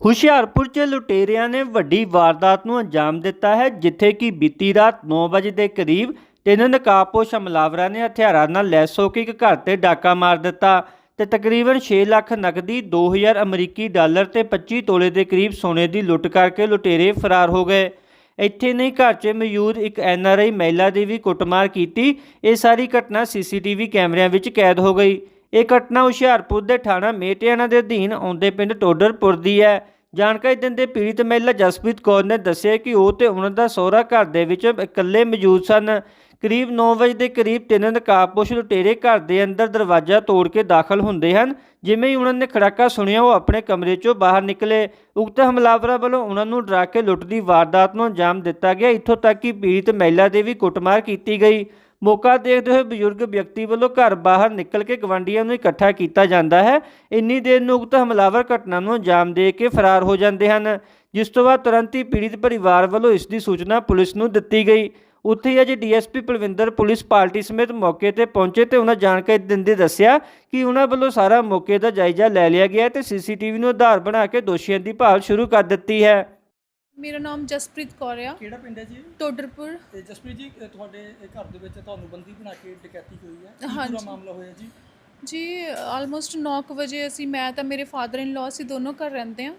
ਹੁਸ਼ਿਆਰਪੁਰ 'ਚ ਲੁਟੇਰਿਆਂ ਨੇ ਵੱਡੀ ਵਾਰਦਾਤ ਨੂੰ ਅੰਜਾਮ ਦਿੱਤਾ ਹੈ, ਜਿੱਥੇ ਕਿ ਬੀਤੀ ਰਾਤ 9 ਵਜੇ ਦੇ ਕਰੀਬ ਤਿੰਨ ਨਕਾਬਪੋਸ਼ ਹਮਲਾਵਰਾਂ ਨੇ ਹਥਿਆਰਾਂ ਨਾਲ ਲੈਸ ਹੋ ਕੇ ਇੱਕ ਘਰ ਤੇ ਡਾਕਾ ਮਾਰ ਦਿੱਤਾ ਤੇ ਤਕਰੀਬਨ 6 ਲੱਖ ਨਕਦੀ 2000 ਅਮਰੀਕੀ ਡਾਲਰ ਤੇ 25 ਤੋਲੇ ਦੇ ਕਰੀਬ ਸੋਨੇ ਦੀ ਲੁੱਟ ਕਰਕੇ ਲੁਟੇਰੇ ਫਰਾਰ ਹੋ ਗਏ। ਇੱਥੇ ਨਹੀਂ, ਘਰ 'ਚ ਮੌਜੂਦ ਇੱਕ ਐਨਆਰਆਈ ਮਹਿਲਾ ਦੀ ਵੀ ਕੁੱਟਮਾਰ ਕੀਤੀ। ਇਹ ਸਾਰੀ ਘਟਨਾ ਸੀਸੀਟੀਵੀ ਕੈਮਰਿਆਂ ਵਿੱਚ ਕੈਦ ਹੋ ਗਈ। ਇਹ ਘਟਨਾ ਹੁਸ਼ਿਆਰਪੁਰ ਦੇ ਥਾਣਾ ਮੇਟਿਆਣਾ ਦੇ ਅਧੀਨ ਆਉਂਦੇ ਪਿੰਡ ਟੋਡਰਪੁਰ ਦੀ ਹੈ। ਜਾਣਕਾਰੀ ਦਿੰਦੇ ਪੀੜਿਤ ਮਹਿਲਾ ਜਸਪ੍ਰੀਤ ਕੌਰ ਨੇ ਦੱਸਿਆ ਕਿ ਉਹ ਤੇ ਉਹਨਾਂ ਦਾ ਸਹੁਰਾ ਘਰ ਦੇ ਵਿੱਚ ਇਕੱਲੇ ਮੌਜੂਦ ਸਨ। ਕਰੀਬ 9 ਵਜੇ ਦੇ ਕਰੀਬ ਤਿੰਨ ਨਕਾਬਪੋਸ਼ ਲੁਟੇਰੇ ਘਰ ਦੇ ਅੰਦਰ ਦਰਵਾਜ਼ਾ ਤੋੜ ਕੇ ਦਾਖਲ ਹੁੰਦੇ ਹਨ। ਜਿਵੇਂ ਹੀ ਉਹਨਾਂ ਨੇ ਖੜਾਕਾ ਸੁਣਿਆ, ਉਹ ਆਪਣੇ ਕਮਰੇ 'ਚੋਂ ਬਾਹਰ ਨਿਕਲੇ। ਉਕਤ ਹਮਲਾਵਰਾਂ ਵੱਲੋਂ ਉਹਨਾਂ ਨੂੰ ਡਰਾ ਕੇ ਲੁੱਟ ਦੀ ਵਾਰਦਾਤ ਨੂੰ ਅੰਜਾਮ ਦਿੱਤਾ ਗਿਆ। ਇੱਥੋਂ ਤੱਕ ਕਿ ਪੀੜਿਤ ਮਹਿਲਾ ਦੇ ਵੀ ਕੁੱਟਮਾਰ ਕੀਤੀ ਗਈ। ਮੌਕਾ ਦੇਖਦੇ ਹੋਏ ਬਜ਼ੁਰਗ ਵਿਅਕਤੀ ਵੱਲੋਂ ਘਰ ਬਾਹਰ ਨਿਕਲ ਕੇ ਗਵਾਂਢੀਆਂ ਨੂੰ ਇਕੱਠਾ ਕੀਤਾ ਜਾਂਦਾ ਹੈ। ਇੰਨੀ ਦੇਰ ਨੂੰ ਉਕਤ ਹਮਲਾਵਰ ਘਟਨਾ ਨੂੰ ਅੰਜਾਮ ਦੇ ਕੇ ਫਰਾਰ ਹੋ ਜਾਂਦੇ ਹਨ, ਜਿਸ ਤੋਂ ਬਾਅਦ ਤੁਰੰਤ ਹੀ ਪੀੜਿਤ ਪਰਿਵਾਰ ਵੱਲੋਂ ਇਸ ਦੀ ਸੂਚਨਾ ਪੁਲਿਸ ਨੂੰ ਦਿੱਤੀ ਗਈ। ਉੱਥੇ ਹੀ ਅੱਜ ਡੀਐਸਪੀ ਪਲਵਿੰਦਰ ਪੁਲਿਸ ਪਾਰਟੀ ਸਮੇਤ ਮੌਕੇ ਤੇ ਪਹੁੰਚੇ ਤੇ ਉਹਨਾਂ ਜਾਣਕਾਰੀ ਦਿੰਦੇ ਦੱਸਿਆ ਕਿ ਉਹਨਾਂ ਵੱਲੋਂ ਸਾਰਾ ਮੌਕੇ ਦਾ ਜਾਇਜ਼ਾ ਲੈ ਲਿਆ ਗਿਆ ਹੈ ਤੇ ਸੀਸੀਟੀਵੀ ਨੂੰ ਆਧਾਰ ਬਣਾ ਕੇ ਦੋਸ਼ੀਆਂ ਦੀ ਭਾਲ ਸ਼ੁਰੂ ਕਰ ਦਿੱਤੀ ਹੈ। ਮੇਰਾ ਨਾਮ ਜਸਪ੍ਰੀਤ ਕੌਰ ਆ। ਕਿਹੜਾ ਪਿੰਡ ਹੈ ਜੀ ਟੋਡਰਪੁਰ। ਤੇ ਜਸਪ੍ਰੀਤ ਜੀ ਤੁਹਾਡੇ ਇਹ ਘਰ ਦੇ ਵਿੱਚ ਤੁਹਾਨੂੰ ਬੰਦੀ ਬਣਾ ਕੇ ਡਕੈਤੀ ਹੋਈ ਹੈ। ਕੀ ਹਾਂਜੀ। ਪੂਰਾ ਮਾਮਲਾ ਹੋਇਆ ਜੀ? ਜੀ ਆਲਮੋਸਟ 9 ਵਜੇ ਅਸੀਂ ਮੈਂ ਤਾਂ ਮੇਰੇ ਫਾਦਰ ਇਨ ਲਾ ਅਸੀਂ ਦੋਨੋਂ ਘਰ ਰਹਿੰਦੇ ਆ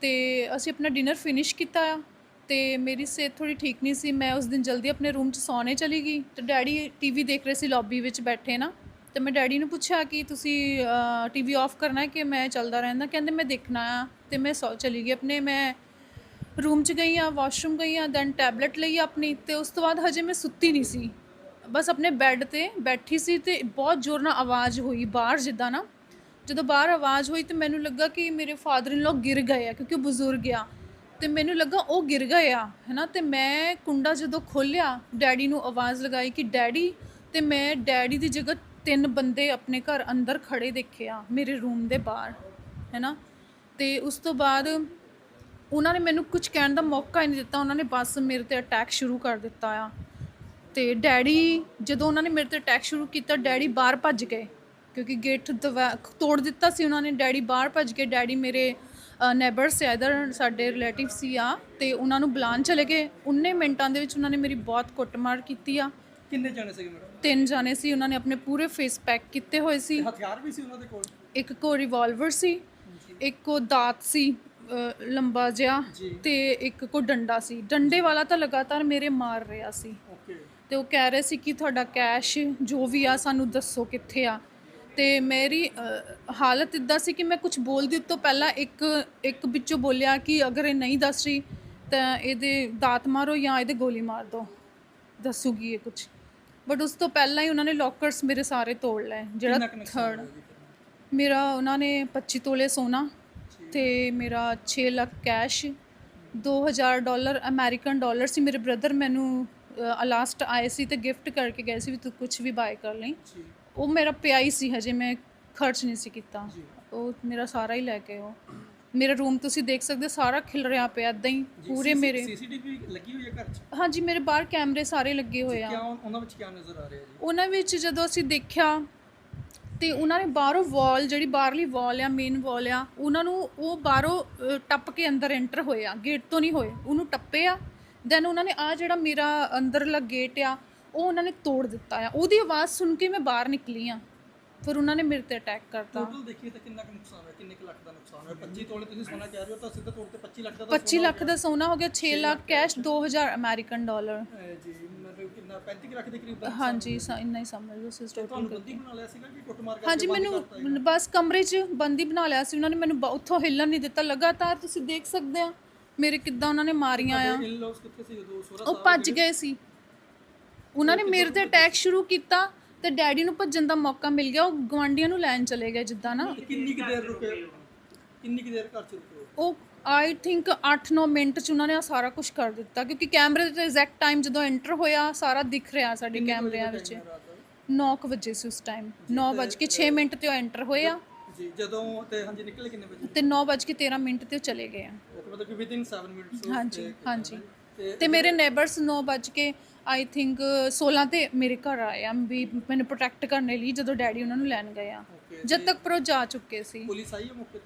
ਤੇ ਅਸੀਂ ਆਪਣਾ ਡਿਨਰ ਫਿਨਿਸ਼ ਕੀਤਾ ਆ। ਤੇ ਮੇਰੀ ਸਿਹਤ ਥੋੜੀ ਠੀਕ ਨਹੀਂ ਸੀ। ਮੈਂ ਉਸ ਦਿਨ ਜਲਦੀ ਆਪਣੇ ਰੂਮ 'ਚ ਸੌਣੇ ਚਲੀ ਗਈ। ਤੇ ਡੈਡੀ ਟੀਵੀ ਦੇਖ ਰਹੇ ਸੀ ਲੌਬੀ ਵਿੱਚ ਬੈਠੇ ਨਾ। ਤੇ ਮੈਂ ਡੈਡੀ ਨੂੰ ਪੁੱਛਿਆ ਕਿ ਤੁਸੀਂ ਟੀਵੀ ਆਫ ਕਰਨਾ ਹੈ ਕਿ ਮੈਂ ਚੱਲਦਾ ਰਹਿੰਦਾ? ਕਹਿੰਦੇ ਮੈਂ ਦੇਖਣਾ ਆ। ਤੇ ਮੈਂ ਸੌ ਚਲੀ ਗਈ। ਆਪਣੇ ਮੈਂ ਰੂਮ 'ਚ ਗਈ ਆ, ਵਾਸ਼ਰੂਮ ਗਈ ਆ ਦੈਨ ਟੈਬਲੇਟ ਲਈ ਆਪਣੀ ਤੇ ਉਸ ਤੋਂ ਬਾਅਦ ਹਜੇ ਮੈਂ ਸੁੱਤੀ ਨਹੀਂ ਸੀ। ਬਸ ਆਪਣੇ ਬੈੱਡ ਤੇ ਬੈਠੀ ਸੀ ਤੇ ਬਹੁਤ ਜ਼ੋਰ ਨਾਲ ਆਵਾਜ਼ ਹੋਈ ਬਾਹਰ ਜਿੱਦਾਂ ਨਾ। ਜਦੋਂ ਬਾਹਰ ਆਵਾਜ਼ ਹੋਈ ਤੇ ਮੈਨੂੰ ਲੱਗਾ ਕਿ ਮੇਰੇ ਫਾਦਰ ਇਨ ਲੋ ਗਿਰ ਗਏ ਆ, ਕਿਉਂਕਿ ਉਹ ਬਜ਼ੁਰਗ ਆ। ਤੇ ਮੈਨੂੰ ਲੱਗਾ ਉਹ ਗਿਰ ਗਏ ਆ, ਹੈਨਾ? ਤੇ ਮੈਂ ਕੁੰਡਾ ਜਦੋਂ ਖੋਲਿਆ ਡੈਡੀ ਨੂੰ ਆਵਾਜ਼ ਲਗਾਈ ਕਿ ਡੈਡੀ, ਤੇ ਮੈਂ ਡੈਡੀ ਦੀ ਜਗ੍ਹਾ ਤਿੰਨ ਬੰਦੇ ਆਪਣੇ ਘਰ ਅੰਦਰ ਖੜੇ ਦੇਖੇ ਆ, ਮੇਰੇ ਰੂਮ ਦੇ ਬਾਹਰ, ਹੈਨਾ? ਤੇ ਉਸ ਤੋਂ ਬਾਅਦ ਉਹਨਾਂ ਨੇ ਮੈਨੂੰ ਕੁਝ ਕਹਿਣ ਦਾ ਮੌਕਾ ਹੀ ਨਹੀਂ ਦਿੱਤਾ। ਉਹਨਾਂ ਨੇ ਬਸ ਮੇਰੇ ਤੇ ਅਟੈਕ ਸ਼ੁਰੂ ਕਰ ਦਿੱਤਾ ਆ। ਤੇ ਡੈਡੀ ਜਦੋਂ ਉਹਨਾਂ ਨੇ ਮੇਰੇ ਤੇ ਅਟੈਕ ਸ਼ੁਰੂ ਕੀਤਾ ਡੈਡੀ ਬਾਹਰ ਭੱਜ ਗਏ। ਕਿਉਂਕਿ ਗੇਟ ਤੋੜ ਦਿੱਤਾ ਸੀ ਉਹਨਾਂ ਨੇ। ਡੈਡੀ ਬਾਹਰ ਭੱਜ ਕੇ ਡੈਡੀ ਮੇਰੇ ਨੇਬਰ ਸੀ ਇਧਰ ਸਾਡੇ ਰਿਲੇਟਿਵ ਸੀ ਆ ਤੇ ਉਹਨਾਂ ਨੂੰ ਬੁਲਾਉਣ ਚਲੇ ਗਏ। ਉਨੇ ਮਿੰਟਾਂ ਦੇ ਵਿੱਚ ਉਹਨਾਂ ਨੇ ਮੇਰੀ ਬਹੁਤ ਕੁੱਟਮਾਰ ਕੀਤੀ ਆ। ਕਿੰਨੇ ਜਾਣੇ ਸੀਗੇ ਮੈਡਮ ਤਿੰਨ ਜਾਣੇ ਸੀ। ਉਹਨਾਂ ਨੇ ਆਪਣੇ ਪੂਰੇ ਫੇਸ ਪੈਕ ਕੀਤੇ ਹੋਏ ਸੀ। ਹਥਿਆਰ ਵੀ ਸੀ ਉਹਨਾਂ ਦੇ ਕੋਲ? ਇੱਕ ਕੋ ਰਿਵਾਲਵਰ ਸੀ ਇੱਕ ਕੋ ਦਾਤ ਸੀ। ਲੰਬਾ ਜਿਹਾ। ਤੇ ਇੱਕ ਕੋ ਡੰਡਾ ਸੀ। ਡੰਡੇ ਵਾਲਾ ਤਾਂ ਲਗਾਤਾਰ ਮੇਰੇ ਮਾਰ ਰਿਹਾ ਸੀ। ਤੇ ਉਹ ਕਹਿ ਰਹੇ ਸੀ ਕਿ ਤੁਹਾਡਾ ਕੈਸ਼ ਜੋ ਵੀ ਆ ਸਾਨੂੰ ਦੱਸੋ ਕਿੱਥੇ ਆ। ਤੇ ਮੇਰੀ ਹਾਲਤ ਇਦਾਂ ਸੀ ਕਿ ਮੈਂ ਕੁਝ ਬੋਲਦੀ ਤੋਂ ਪਹਿਲਾਂ ਇੱਕ ਇੱਕ ਵਿੱਚੋਂ ਬੋਲਿਆ ਕਿ ਅਗਰ ਇਹ ਨਹੀਂ ਦੱਸ ਰਹੀ ਤਾਂ ਇਹਦੇ ਦਾਤ ਮਾਰੋ ਜਾਂ ਇਹਦੇ ਗੋਲੀ ਮਾਰ ਦਿਓ ਦੱਸੂਗੀ ਇਹ ਕੁਝ ਬਟ ਉਸ ਤੋਂ ਪਹਿਲਾਂ ਹੀ ਉਹਨਾਂ ਨੇ ਲੋਕਰਸ ਮੇਰੇ ਸਾਰੇ ਤੋੜ ਲਏ ਜਿਹੜਾ ਥਰਡ? ਮੇਰਾ ਉਹਨਾਂ ਨੇ 25 ਤੋਲੇ ਸੋਨਾ ਤੇ ਮੇਰਾ 6 lakh cash 2000 dollar American dollar ਸੀ। ਮੇਰੇ ਬ੍ਰਦਰ ਮੈਨੂੰ ਲਾਸਟ ਆਏ ਸੀ ਤੇ ਗਿਫਟ ਕਰਕੇ ਗਏ ਸੀ ਵੀ ਤੂੰ ਕੁਝ ਵੀ ਬਾਏ ਕਰ ਲਈ। ਉਹ ਮੇਰਾ ਪਿਆ ਹੀ ਸੀ ਹਜੇ ਮੈਂ ਖਰਚ ਨਹੀਂ ਸੀ ਕੀਤਾ। ਉਹ ਮੇਰਾ ਸਾਰਾ ਹੀ ਲੈ ਕੇ ਉਹ ਮੇਰਾ ਰੂਮ ਤੁਸੀਂ ਦੇਖ ਸਕਦੇ ਸਾਰਾ ਖਿਲ ਰਿਹਾ ਪਿਆ ਏਦਾਂ ਹੀ ਪੂਰੇ ਮੇਰੇ ਸੀਸੀਟੀਵੀ ਲੱਗੀ ਹੋਈ ਹੈ ਘਰ 'ਚ? ਹਾਂਜੀ ਮੇਰੇ ਬਾਹਰ ਕੈਮਰੇ ਸਾਰੇ ਲੱਗੇ ਹੋਏ ਆ। ਉਹਨਾਂ ਵਿੱਚ ਕਿਆ ਨਜ਼ਰ ਆ ਰਿਹਾ ਜੀ? ਉਹਨਾਂ ਵਿੱਚ ਜਦੋਂ ਅਸੀਂ ਦੇਖਿਆ ਤੇ ਉਹਨਾਂ ਨੇ ਬਾਹਰੋਂ ਵਾਲ ਜਿਹੜੀ ਬਾਹਰਲੀ ਵਾਲ ਆ ਮੇਨ ਵਾਲ ਆ ਉਹਨਾਂ ਨੂੰ ਉਹ ਬਾਹਰੋਂ ਟੱਪ ਕੇ ਅੰਦਰ ਐਂਟਰ ਹੋਏ ਆ ਗੇਟ ਤੋਂ ਨਹੀਂ ਹੋਏ ਉਹਨੂੰ ਟੱਪੇ ਆ। ਦੈਨ ਉਹਨਾਂ ਨੇ ਆ ਜਿਹੜਾ ਮੇਰਾ ਅੰਦਰਲਾ ਗੇਟ ਆ ਉਹ ਉਹਨਾਂ ਨੇ ਤੋੜ ਦਿੱਤਾ ਆ। ਉਹਦੀ ਆਵਾਜ਼ ਸੁਣ ਕੇ ਮੈਂ ਬਾਹਰ ਨਿਕਲੀ ਆ। ਫਿਰ ਉਹਨਾਂ ਨੇ ਮੇਰੇ ਤੇ ਅਟੈਕ ਕਰਤਾ। ਟੋਟਲ ਦੇਖੀਏ ਤਾਂ ਕਿੰਨਾ ਕੁ ਨੁਕਸਾਨ ਹੋਇਆ ਕਿੰਨੇ ਕੁ ਲੱਖ ਦਾ ਨੁਕਸਾਨ ਹੋਇਆ। 25 ਤੋਲੇ ਤੁਸੀਂ ਸੋਨਾ ਕਹਿ ਰਹੇ ਹੋ ਤਾਂ ਸਿੱਧਾ ਤੌਰ ਤੇ 25 ਲੱਖ ਦਾ ਤਾਂ 25 ਲੱਖ ਦਾ ਸੋਨਾ ਹੋ ਗਿਆ 6 ਲੱਖ ਕੈਸ਼ 2000 ਅਮਰੀਕਨ ਡਾਲਰ ਜੀ। 35 ਕੁ ਲੱਖ ਦੇ ਕਰੀਬ ਦਾ ਹਾਂਜੀ ਸ- ਇੰਨਾ ਹੀ ਸਮਝ ਲਓ ਸਿਸਟਰ ਤੁਹਾਨੂੰ ਬੰਦੀ ਬਣਾ ਲਿਆ ਸੀਗਾ ਕਿ ਕੁੱਟਮਾਰ ਕਰਕੇ ਹਾਂਜੀ ਬੰਦ ਮੈਨੂੰ ਕਰਤਾ ਜੀ? ਬਸ ਕਮਰੇ 'ਚ ਬੰਦੀ ਬਣਾ ਲਿਆ ਸੀ ਉਹਨਾਂ ਨੇ ਮੈਨੂੰ ਬ- ਉੱਥੋਂ ਹਿੱਲਣ ਨਹੀਂ ਦਿੱਤਾ। ਲਗਾਤਾਰ ਤੁਸੀਂ ਦੇਖ ਸਕਦੇ ਆ ਮੇਰੇ ਕਿੱਦਾਂ ਉਹਨਾਂ ਨੇ ਮਾਰੀਆਂ ਆ। ਇਨ ਲਾਸ ਕਿੱਥੇ ਸੀ ਉਦੋਂ? ਸੋਹਰਾ ਉਹ ਭੱਜ ਗਏ ਸੀ। ਉਹਨਾਂ ਨੇ ਮੇਰੇ ਤੇ ਅਟੈਕ ਸ਼ੁਰੂ ਕੀਤਾ ਤੇ ਡੈਡੀ ਨੂੰ ਭੱਜਣ ਦਾ ਮੌਕਾ ਮਿਲ ਗਿਆ। ਉਹ ਗਵਾਂਡੀਆਂ ਨੂੰ ਲੈਣ ਚਲੇ ਗਏ ਜਿੱਦਾਂ ਨਾ। ਕਿੰਨੀ ਕੁ ਦੇਰ ਰੁਕੇ? ਕਿੰਨੀ ਕੁ ਦੇਰ ਘਰ ਚ ਰੁਕੇ ਉਹ ਆਈ ਥਿੰਕ 8-9 ਮਿੰਟ 'ਚ ਉਹਨਾਂ ਨੇ ਆ ਸਾਰਾ ਕੁਝ ਕਰ ਦਿੱਤਾ ਕਿਉਂਕਿ ਕੈਮਰੇ ਤੇ ਐਗਜ਼ੈਕਟ ਟਾਈਮ ਜਦੋਂ ਐਂਟਰ ਹੋਇਆ ਸਾਰਾ ਦਿਖ ਰਿਹਾ ਸਾਡੇ ਕੈਮਰਿਆਂ ਵਿੱਚ। 9 ਵਜੇ ਸੀ ਉਸ ਟਾਈਮ 9:06 ਮਿੰਟ ਤੇ ਉਹ ਐਂਟਰ ਹੋਏ ਆ ਜੀ ਜਦੋਂ ਤੇ ਹਾਂਜੀ ਨਿਕਲੇ ਕਿੰਨੇ ਵਜੇ? ਤੇ 9:13 ਮਿੰਟ ਤੇ ਉਹ ਚਲੇ ਗਏ ਆ। ਮਤਲਬ ਕਿ ਵਿਦਿਨ 7 ਮਿੰਟਸ ਹਾਂਜੀ ਹਾਂਜੀ। ਤੇ ਮੇਰੇ ਨੇਬਰਸ 9 ਵੱਜ ਕੇ ਆਈ ਥਿੰਕ 16 ਤੇ ਮੇਰੇ ਘਰ ਆਏ ਆ ਵੀ ਮੈਨੂੰ ਪ੍ਰੋਟੈਕਟ ਕਰਨ ਲਈ ਜਦੋਂ ਡੈਡੀ ਉਹਨਾਂ ਨੂੰ ਲੈਣ ਗਏ ਆ। ਜਦ ਤੱਕ ਪਰ ਉਹ ਜਾ ਚੁੱਕੇ ਸੀ। ਪੁਲਿਸ ਆਈ ਹੈ ਮੌਕੇ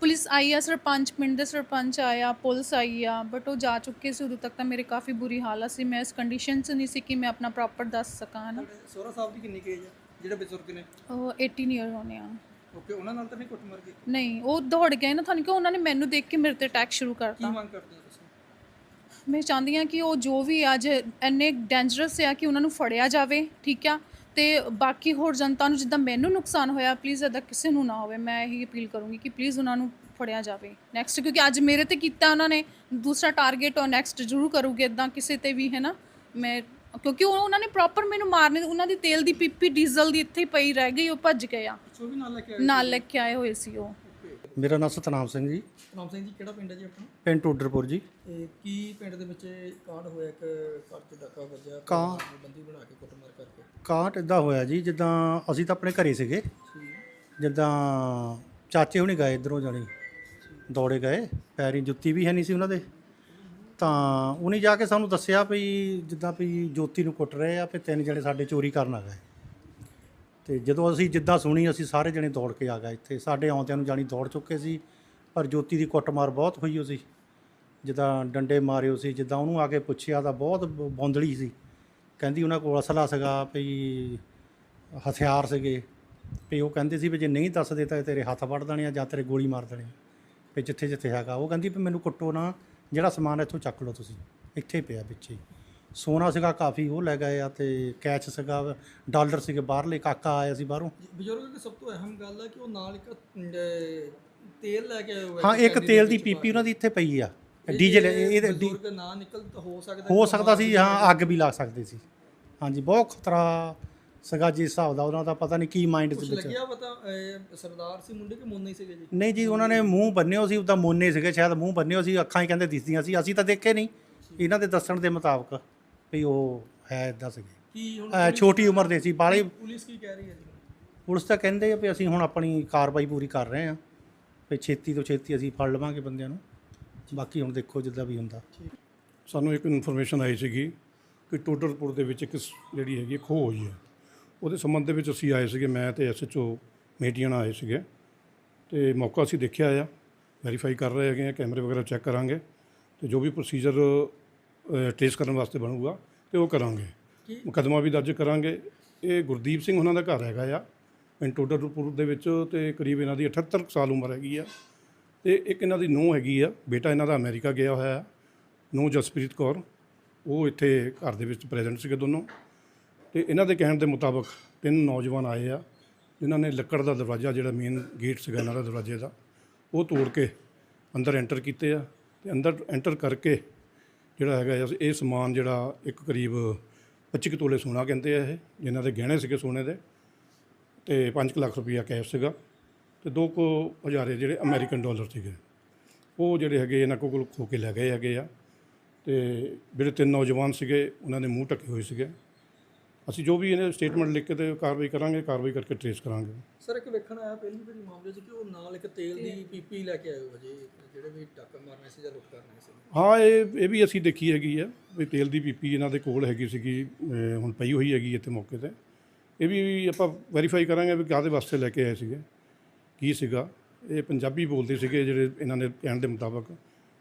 ਪੁਲਿਸ ਆਈ ਆ ਸਰਪੰਚ ਪਿੰਡ ਦੇ ਸਰਪੰਚ ਆਇਆ ਪੁਲਿਸ ਆਈ ਆ ਬਟ ਉਹ ਜਾ ਚੁੱਕੇ ਸੀ ਉਦੋਂ ਤੱਕ ਤਾਂ ਮੇਰੇ ਕਾਫੀ ਬੁਰੀ ਹਾਲਤ ਸੀ। ਮੈਂ ਇਸ ਕੰਡੀਸ਼ਨ 'ਚ ਨਹੀਂ ਸੀ ਕਿ ਮੈਂ ਆਪਣਾ ਪ੍ਰੋਪਰ ਦੱਸ ਸਕਾਂ ਸੋਹਰਾ ਸਾਹਿਬ ਦੀ ਕਿੰਨੀ ਏਜ ਹੈ ਜਿਹੜੇ ਬਜ਼ੁਰਗ ਨੇ? ਉਹ 18 ਇਅਰ ਹੋਣੇ ਆ। ਓਕੇ ਉਹਨਾਂ ਨਾਲ ਤਾਂ ਨਹੀਂ ਕੁੱਟ ਮਾਰ ਗਈ ਨਹੀਂ ਉਹ ਦੌੜ ਗਏ ਨਾ ਤੁਹਾਨੂੰ ਕਿ ਉਹਨਾਂ ਨੇ ਮੈਨੂੰ ਦੇਖ ਕੇ ਮੇਰੇ ਤੇ ਅਟੈਕ ਸ਼ੁਰੂ ਕੀ ਕਰਤਾ ਮੰਗ ਕਰਦੇ ਹੋ ਤੁਸੀਂ? ਮੈਂ ਚਾਹੁੰਦੀ ਹਾਂ ਕਿ ਉਹ ਜੋ ਵੀ ਅੱਜ ਇੰਨੇ ਡੇਂਜਰਸ ਆ ਕਿ ਉਹਨਾਂ ਨੂੰ ਫੜਿਆ ਜਾਵੇ ਠੀਕ ਆ? ਤੇ ਬਾਕੀ ਹੋਰ ਜਨਤਾ ਨੂੰ ਜਿੱਦਾਂ ਮੈਨੂੰ ਨੁਕਸਾਨ ਹੋਇਆ ਪਲੀਜ਼ ਅਦਾ ਕਿਸੇ ਨੂੰ ਨਾ ਹੋਵੇ। ਮੈਂ ਇਹੀ ਅਪੀਲ ਕਰੂੰਗੀ ਕਿ ਪਲੀਜ਼ ਉਹਨਾਂ ਨੂੰ ਫੜਿਆ ਜਾਵੇ। ਨੈਕਸਟ ਕਿਉਂਕਿ ਅੱਜ ਮੇਰੇ ਤੇ ਕੀਤਾ ਉਹਨਾਂ ਨੇ ਦੂਸਰਾ ਟਾਰਗੇਟ ਉਹ ਨੈਕਸਟ ਜ਼ਰੂਰ ਕਰੂਗੇ ਇਦਾਂ ਕਿਸੇ ਤੇ ਵੀ ਹੈ ਨਾ ਮੈਂ ਕਿਉਂਕਿ ਉਹ ਉਹਨਾਂ ਨੇ ਪ੍ਰੋਪਰ ਮੈਨੂੰ ਮਾਰਨੇ ਉਹਨਾਂ ਦੀ ਤੇਲ ਦੀ ਪੀਪੀ ਡੀਜ਼ਲ ਦੀ ਇੱਥੇ ਹੀ ਪਈ ਰਹਿ ਗਈ ਉਹ ਭੱਜ ਗਏ ਆ। ਸੋ ਵੀ ਨਾਲ ਲੈ ਕੇ ਆਏ ਨਾਲ ਲੈ ਕੇ ਆਏ ਹੋਏ ਸੀ ਉਹ। ਮੇਰਾ ਨਾਮ ਸਤਨਾਮ ਸਿੰਘ ਜੀ। ਰਾਮ ਸਿੰਘ ਜੀ ਕਿਹੜਾ ਪਿੰਡ ਹੈ ਜੀ ਆਪਣਾ? ਪਿੰਡ ਟੋਡਰਪੁਰ ਜੀ। ਤੇ ਕੀ ਪਿੰਡ ਦੇ ਵਿੱਚ ਇਹ ਕਾਂਡ ਹੋਇਆ ਇੱਕ ਘਰ 'ਚ ਡਾਕਾ ਵੱਜਿਆ ਕਾਂ- ਬੰਦੀ ਬਣਾ ਕੇ ਕੁੱਟਮਾਰ ਕਰਕੇ? ਕਾਂਟ ਇਦਾਂ ਹੋਇਆ ਜੀ ਜਿੱਦਾਂ ਅਸੀਂ ਤਾਂ ਆਪਣੇ ਘਰੇ ਸੀਗੇ। ਜਿੱਦਾਂ ਚਾਚੇ ਹੁਣੀ ਗਏ ਇਧਰੋਂ ਜਾਣੀ ਦੌੜੇ ਗਏ ਪੈਰੀ ਜੁੱਤੀ ਵੀ ਹੈ ਨਹੀਂ ਸੀ ਉਹਨਾਂ ਦੇ। ਤਾਂ ਉਹਨੇ ਜਾ ਕੇ ਸਾਨੂੰ ਦੱਸਿਆ ਵੀ ਜਿੱਦਾਂ ਵੀ ਜੋਤੀ ਨੂੰ ਕੁੱਟ ਰਹੇ ਆ ਵੀ ਤਿੰਨ ਜਣੇ ਸਾਡੇ ਚੋਰੀ ਕਰਨ ਆ ਗਏ। ਤੇ ਜਦੋਂ ਅਸੀਂ ਜਿੱਦਾਂ ਸੁਣੀ, ਅਸੀਂ ਸਾਰੇ ਜਣੇ ਦੌੜ ਕੇ ਆ ਗਏ ਇੱਥੇ। ਸਾਡੇ ਆਉਂਦਿਆਂ ਨੂੰ ਜਾਣੀ ਦੌੜ ਚੁੱਕੇ ਸੀ, ਪਰ ਜੋਤੀ ਦੀ ਕੁੱਟਮਾਰ ਬਹੁਤ ਹੋਈ ਹੋ ਸੀ ਜਿੱਦਾਂ ਡੰਡੇ ਮਾਰਿਓ ਸੀ ਜਿੱਦਾਂ ਉਹਨੂੰ ਆ ਕੇ ਪੁੱਛਿਆ ਤਾਂ ਬਹੁਤ ਬ- ਬੌਂਦਲੀ ਸੀ। ਕਹਿੰਦੀ ਉਹਨਾਂ ਕੋਲ ਅਸਲਾ ਸੀਗਾ ਵੀ ਹਥਿਆਰ ਸੀਗੇ। ਵੀ ਉਹ ਕਹਿੰਦੇ ਸੀ ਵੀ ਜੇ ਨਹੀਂ ਦੱਸਦੇ ਤਾਂ ਤੇਰੇ ਹੱਥ ਵੱਢ ਦੇਣੇ ਆ ਜਾਂ ਤੇਰੇ ਗੋਲੀ ਮਾਰ ਦੇਣੀ ਵੀ ਜਿੱਥੇ ਜਿੱਥੇ ਹੈਗਾ। ਉਹ ਕਹਿੰਦੀ ਵੀ ਮੈਨੂੰ ਕੁੱਟੋ ਨਾ, ਜਿਹੜਾ ਸਮਾਨ ਇੱਥੋਂ ਚੱਕ ਲਓ ਤੁਸੀਂ। ਇੱਥੇ ਹੀ ਪਿਆ ਪਿੱਛੇ ਸੋਨਾ ਸੀਗਾ ਕਾਫੀ ਉਹ ਲੈ ਗਏ ਆ ਤੇ ਕੈਸ਼ ਸੀਗਾ ਡਾਲਰ ਸੀਗੇ ਬਾਹਰਲੇ ਕਾਕਾ ਆਇਆ ਸੀ ਬਾਹਰੋਂ। ਬਜ਼ੁਰਗ ਦੀ ਸਭ ਤੋਂ ਅਹਿਮ ਗੱਲ ਹੈ ਕਿ ਉਹ ਨਾਲ ਇੱਕ ਅਹ, ਤੇਲ ਲੈ ਕੇ ਆਏ ਹੋਏ ਹਾਂ ਇੱਕ ਤੇਲ ਦੀ ਪੀਪੀ ਉਹਨਾਂ ਦੀ ਇੱਥੇ ਪਈ ਆ। ਡੀਜ਼ਲ ਇਹ- ਇਹਦੇ ਬਜ਼ੁਰਗ ਨਾ ਨਿਕਲ ਤਾਂ ਹੋ ਸਕਦਾ ਹੋ ਸਕਦਾ ਸੀ ਹਾਂ ਅੱਗ ਵੀ ਲੱਗ ਸਕਦੀ ਸੀ। ਹਾਂਜੀ ਬਹੁਤ ਖਤਰਾ ਸੀਗਾ ਜਿਸ ਹਿਸਾਬ ਦਾ ਉਹਨਾਂ ਦਾ ਪਤਾ ਨਹੀਂ ਕੀ ਮਾਈਂਡ ਦੇ ਵਿੱਚ। ਲੱਗਿਆ ਪਤਾ ਅਹ, ਸਰਦਾਰ ਸੀ ਮੁੰਡੇ ਕਿ ਮੁੰਨੇ ਹੀ ਸੀਗੇ ਜੀ? ਨਹੀਂ ਜੀ ਉਹਨਾਂ ਨੇ ਮੂੰਹ ਬੰਨਿਓ ਸੀ ਉਹਦਾ ਮੋਨੇ ਸੀਗੇ ਸ਼ਾਇਦ ਮੂੰਹ ਬੰਨਿਓ ਸੀ ਅੱਖਾਂ ਹੀ ਕਹਿੰਦੇ ਦਿਸਦੀਆਂ ਸੀ ਅਸੀਂ ਤਾਂ ਦੇਖੇ ਨਹੀਂ। ਇਹਨਾਂ ਦੇ ਦੱਸਣ ਦੇ ਮੁਤਾਬਕ। ਵੀ ਉਹ ਹੈ ਇਦਾਂ ਸੀਗੇ ਕੀ ਹੁਣ ਅਹ ਛੋਟੀ ਉਮਰ ਦੇ ਸੀ ਬਾਲੇ ਪੁਲਿਸ ਕੀ ਕਹਿ ਰਹੀ ਹੈ ਜੀ? ਪੁਲਿਸ ਤਾਂ ਕਹਿੰਦੇ ਆ ਵੀ ਅਸੀਂ ਹੁਣ ਆਪਣੀ ਕਾਰਵਾਈ ਪੂਰੀ ਕਰ ਰਹੇ ਹਾਂ। ਵੀ ਛੇਤੀ ਤੋਂ ਛੇਤੀ ਅਸੀਂ ਫੜ ਲਵਾਂਗੇ ਬੰਦਿਆਂ ਨੂੰ। ਬਾਕੀ ਹੁਣ ਦੇਖੋ ਜਿੱਦਾਂ ਵੀ ਹੁੰਦਾ। ਸਾਨੂੰ ਇੱਕ ਇਨਫੋਰਮੇਸ਼ਨ ਆਈ ਸੀਗੀ ਕਿ ਟੋਡਰਪੁਰ ਦੇ ਵਿੱਚ ਇੱਕ ਸ- ਜਿਹੜੀ ਹੈਗੀ ਖੋਹ ਹੋਈ ਹੈ। ਉਹਦੇ ਸੰਬੰਧ ਦੇ ਵਿੱਚ ਅਸੀਂ ਆਏ ਸੀਗੇ ਮੈਂ ਤੇ ਐਸਐਚਓ ਮੇਟੀਆਣਾ ਆਏ ਸੀਗੇ। ਤੇ ਮੌਕਾ ਅਸੀਂ ਦੇਖਿਆ ਆ ਵੈਰੀਫਾਈ ਕਰ ਰਹੇ ਹੈਗੇ ਆ ਕੈਮਰੇ ਵਗੈਰਾ ਚੈੱਕ ਕਰਾਂਗੇ। ਤੇ ਜੋ ਵੀ ਪ੍ਰੋਸੀਜਰ ਟ੍ਰੇਸ ਕਰਨ ਵਾਸਤੇ ਬਣੂਗਾ ਤੇ ਉਹ ਕਰਾਂਗੇ। ਮੁਕੱਦਮਾ ਵੀ ਦਰਜ ਕਰਾਂਗੇ। ਇਹ ਗੁਰਦੀਪ ਸਿੰਘ ਉਹਨਾਂ ਦਾ ਘਰ ਹੈਗਾ ਆ ਪਿੰਡ ਟੋਡਰਪੁਰ ਦੇ ਵਿੱਚ ਤੇ ਕਰੀਬ ਇਹਨਾਂ ਦੀ 78 ਕੁ ਸਾਲ ਉਮਰ ਹੈਗੀ ਆ। ਤੇ ਇੱਕ ਇਹਨਾਂ ਦੀ ਨੂੰਹ ਹੈਗੀ ਆ ਬੇਟਾ ਇਹਨਾਂ ਦਾ ਅਮਰੀਕਾ ਗਿਆ ਹੋਇਆ ਹੈ ਨੂੰਹ ਜਸਪ੍ਰੀਤ ਕੌਰ। ਉਹ ਇੱਥੇ ਘਰ ਦੇ ਵਿੱਚ ਪ੍ਰੈਜ਼ੈਂਟ ਸੀਗੇ ਦੋਨੋਂ। ਤੇ ਇਹਨਾਂ ਦੇ ਕਹਿਣ ਦੇ ਮੁਤਾਬਕ ਤਿੰਨ ਨੌਜਵਾਨ ਆਏ ਆ ਜਿਨ੍ਹਾਂ ਨੇ ਲੱਕੜ ਦਾ ਦਰਵਾਜ਼ਾ ਜਿਹੜਾ ਮੇਨ ਗੇਟ ਸੀਗਾ ਇਹਨਾਂ ਦਾ ਦਰਵਾਜ਼ੇ ਦਾ ਉਹ ਤੋੜ ਕੇ ਅੰਦਰ ਐਂਟਰ ਕੀਤੇ ਆ। ਤੇ ਅੰਦਰ ਐਂਟਰ ਕਰਕੇ ਜਿਹੜਾ ਹੈਗਾ ਆ ਇਹ ਸਮਾਨ ਜਿਹੜਾ ਇੱਕ ਕਰੀਬ 25 ਕੁ ਤੋਲੇ ਸੋਨਾ ਕਹਿੰਦੇ ਆ ਇਹ, ਜਿਨ੍ਹਾਂ ਦੇ ਗਹਿਣੇ ਸੀਗੇ ਸੋਨੇ ਦੇ, ਤੇ 5 ਲੱਖ ਰੁਪਈਆ ਕੈਸ਼ ਸੀਗਾ, ਤੇ ਦੋ ਕੁ ਹਜ਼ਾਰੇ ਜਿਹੜੇ ਅਮਰੀਕਨ ਡਾਲਰ ਸੀਗੇ। ਉਹ ਜਿਹੜੇ ਹੈਗੇ ਇਹਨਾਂ ਕੋਲ ਖੋ ਕੇ ਲੈ ਗਏ ਹੈਗੇ ਆ, ਤੇ ਜਿਹੜੇ ਤਿੰਨ ਨੌਜਵਾਨ ਸੀਗੇ, ਉਹਨਾਂ ਦੇ ਮੂੰਹ ਢੱਕੇ ਹੋਏ ਸੀਗੇ। ਅਸੀਂ ਜੋ ਵੀ ਇਹਨੇ ਸਟੇਟਮੈਂਟ ਲਿਖ ਕੇ ਤੇ ਕਾਰਵਾਈ ਕਰਾਂਗੇ ਕਾਰਵਾਈ ਕਰਕੇ ਟ੍ਰੇਸ ਕਰਾਂਗੇ। ਸਰ ਇੱਕ ਵੇਖਣ ਆਇਆ ਪਹਿਲੀ ਵਾਰੀ ਮਾਮਲੇ 'ਚ ਕਿ ਉਹ ਨਾਲ ਇੱਕ ਤੇਲ ਦੀ ਪੀਪੀ ਲੈ ਕੇ ਆਏ ਹੋ ਜੀ ਜਿਹੜੇ ਵੀ ਡਾਕਾ ਮਾਰਨੇ ਸੀ ਜਾਂ ਲੁੱਟ ਕਰਨੇ ਸੀ। ਹਾਂ ਇਹ ਇਹ ਵੀ ਅਸੀਂ ਦੇਖੀ ਹੈਗੀ ਆ ਵੀ ਤੇਲ ਦੀ ਪੀਪੀ ਇਹਨਾਂ ਦੇ ਕੋਲ ਹੈਗੀ ਸੀਗੀ ਅਹ ਹੁਣ ਪਈ ਹੋਈ ਹੈਗੀ ਇੱਥੇ ਮੌਕੇ ਤੇ। ਇਹ ਵੀ ਆਪਾਂ ਵੈਰੀਫਾਈ ਕਰਾਂਗੇ ਵੀ ਕਾਹਦੇ ਵਾਸਤੇ ਲੈ ਕੇ ਆਏ ਸੀਗੇ ਕੀ ਸੀਗਾ। ਇਹ ਪੰਜਾਬੀ ਬੋਲਦੇ ਸੀਗੇ ਜਿਹੜੇ ਇਹਨਾਂ ਦੇ ਕਹਿਣ ਦੇ ਮੁਤਾਬਕ।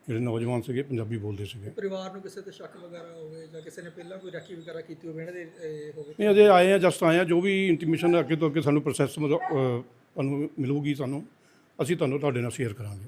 ਜਿਹੜੇ ਨੌਜਵਾਨ ਸੀਗੇ ਪੰਜਾਬੀ ਬੋਲਦੇ ਸੀਗੇ। ਪਰਿਵਾਰ ਨੂੰ ਕਿਸੇ ਤੇ ਸ਼ੱਕ ਵਗੈਰਾ ਹੋਵੇ ਜਾਂ ਕਿਸੇ ਨੇ ਪਹਿਲਾਂ ਕੋਈ ਰਾਖੀ ਵਗੈਰਾ ਕੀਤੀ ਹੋਵੇ ਇਹਨਾਂ ਦੇ ਹੋਵੇ? ਨਹੀਂ ਅਜੇ ਆਏ ਆ ਜਸਟ ਆਏ ਆ ਜੋ ਵੀ ਇੰਟੀਮੇਸ਼ਨ ਅੱਗੇ ਤੋਂ ਅੱਗੇ ਸਾਨੂੰ ਪ੍ਰੋਸੈਸ ਮਿਲੂਗੀ ਸਾਨੂੰ ਅਸੀਂ ਤੁਹਾਨੂੰ ਤੁਹਾਡੇ ਨਾਲ ਸ਼ੇਅਰ ਕਰਾਂਗੇ।